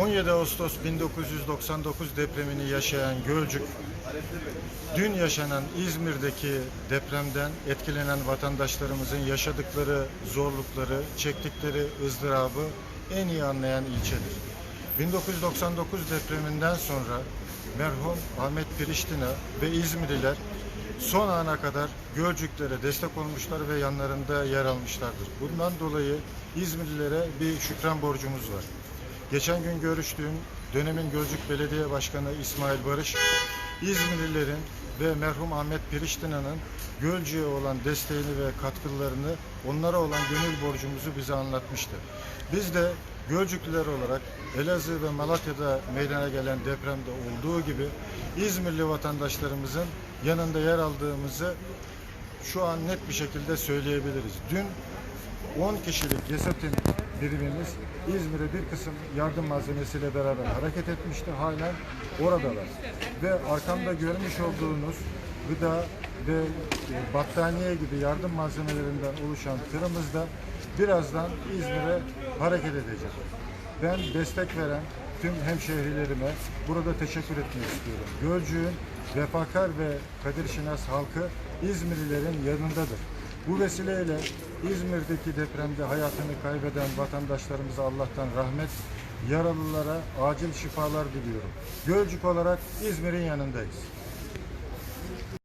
17 Ağustos 1999 depremini yaşayan Gölcük, dün yaşanan İzmir'deki depremden etkilenen vatandaşlarımızın yaşadıkları zorlukları, çektikleri ızdırabı en iyi anlayan ilçedir. 1999 depreminden sonra merhum Ahmet Piriştina ve İzmirliler son ana kadar Gölcüklere destek olmuşlar ve yanlarında yer almışlardır. Bundan dolayı İzmirlilere bir şükran borcumuz var. Geçen gün görüştüğüm dönemin Gölcük Belediye Başkanı İsmail Barış, İzmirlilerin ve merhum Ahmet Piriştina'nın Gölcük'e olan desteğini ve katkılarını onlara olan gönül borcumuzu bize anlatmıştı. Biz de Gölcüklüler olarak Elazığ ve Malatya'da meydana gelen depremde olduğu gibi İzmirli vatandaşlarımızın yanında yer aldığımızı şu an net bir şekilde söyleyebiliriz. Dün 10 kişilik GESAT'in birimimiz İzmir'e bir kısım yardım malzemesiyle beraber hareket etmişti. Halen oradalar. Ve arkamda görmüş olduğunuz gıda ve e, battaniye gibi yardım malzemelerinden oluşan tırımızda birazdan İzmir'e hareket edecek. Ben destek veren tüm hemşehrilerime burada teşekkür etmek istiyorum. Gölcük'ün vefakar ve kadir şinas halkı İzmirlilerin yanındadır. Bu vesileyle İzmir'deki depremde hayatını kaybeden vatandaşlarımıza Allah'tan rahmet, yaralılara acil şifalar diliyorum. Gölcük olarak İzmir'in yanındayız.